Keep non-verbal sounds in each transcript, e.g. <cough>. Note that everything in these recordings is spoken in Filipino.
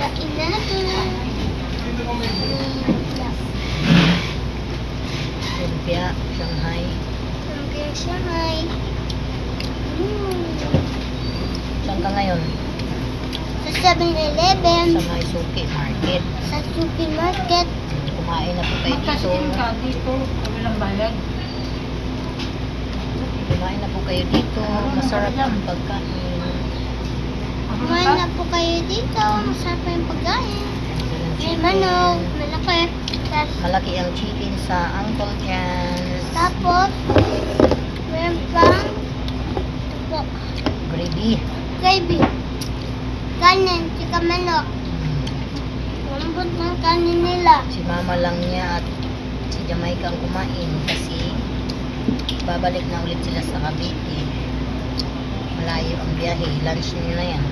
Kain na natin. Lumpia, Shanghai. Hanggang Shanghai. Mm. Saan ka ngayon? Sa 7-Eleven. Sa May Suki Market. Sa supermarket. Kumain na po kayo dito. Magkasitin ka dito. Walang bayad. Kumain na po kayo dito. Masarap ang pagkain. Po kayo dito. Masarap yung pagkain. May manok. Malaki. Tapos, Malaki ang chicken sa Uncle Jan's. tapos meron pang po, Gravy. gravy. Kanin. Tsaka manok. Lambot ng kanin nila. Si mama lang niya at si Jamaica ang kumain kasi babalik na ulit sila sa Cavite. Malayo ang biyahe. Lunch na yan.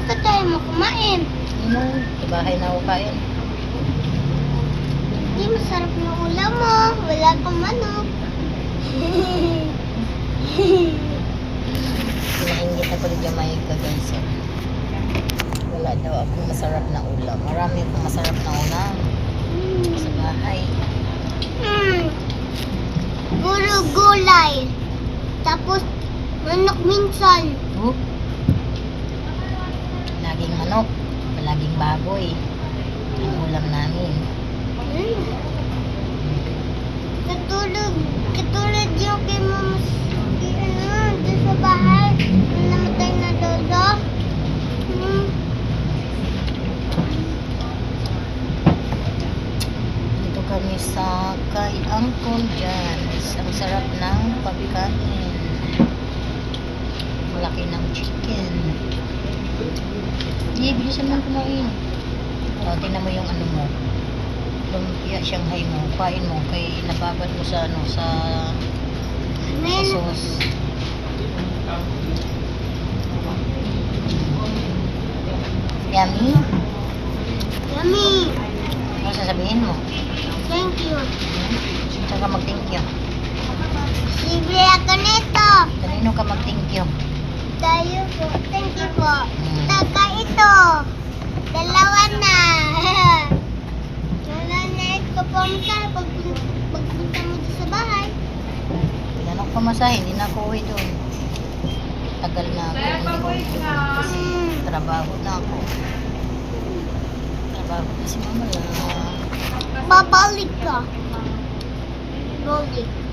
Bakit tayo mo kumain? Ano? Sa bahay na ako kain. Hindi masarap yung ulam mo. Wala kang manok. Pinaingit ako ni Jamaica guys. eh. Wala daw akong masarap na ulam. Marami akong masarap na ulam sa bahay. Puro gulay. Tapos, manok minsan. Oh. Laging manok. Laging baboy. Ang ulam namin. Hmm. Katulad, katulad yung kay mama, ano, doon sa bahay, namatay na lolo. Hmm. Dito kami sa kay Uncle Jan's. Ang sarap ng pagkain. Malaki ng chicken. Hindi, bilisan mo kumain. O, tingnan mo yung ano mo. Lumpia, Shanghai mo. Kain mo. Kay nababad mo sa ano, sa, sa sauce. Yummy. yummy. Ano sasabihin mo? Thank you. Saan ka mag-thank you? Libre ako nito. Kanino ka mag-thank you? Tayo po. Thank you po. Hmm. Taka ito. Dalawa na. <laughs> Wala na ito po pag pagpunta mo doon sa bahay. Wala na ako pamasahe, hindi na ako uwi doon. Tagal na ako hindi ko kasi trabaho na ako. Trabaho na si mama lang. Babalik ka. Balik.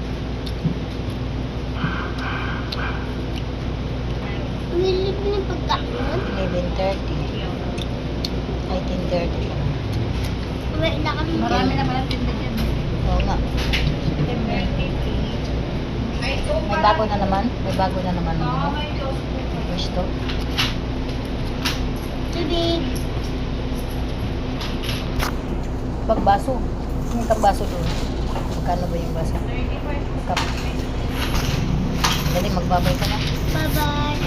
Na pagkain. 11.30. Ay, 10.30 lang. Uwi na kami Marami na pala tinda dyan. Oo nga. May bago na naman? May bago na naman mo? Gusto? Tubig. Pagbaso. May kabaso doon. Magkano ba yung baso? Kap. Dali, magbabay ka na. Bye-bye.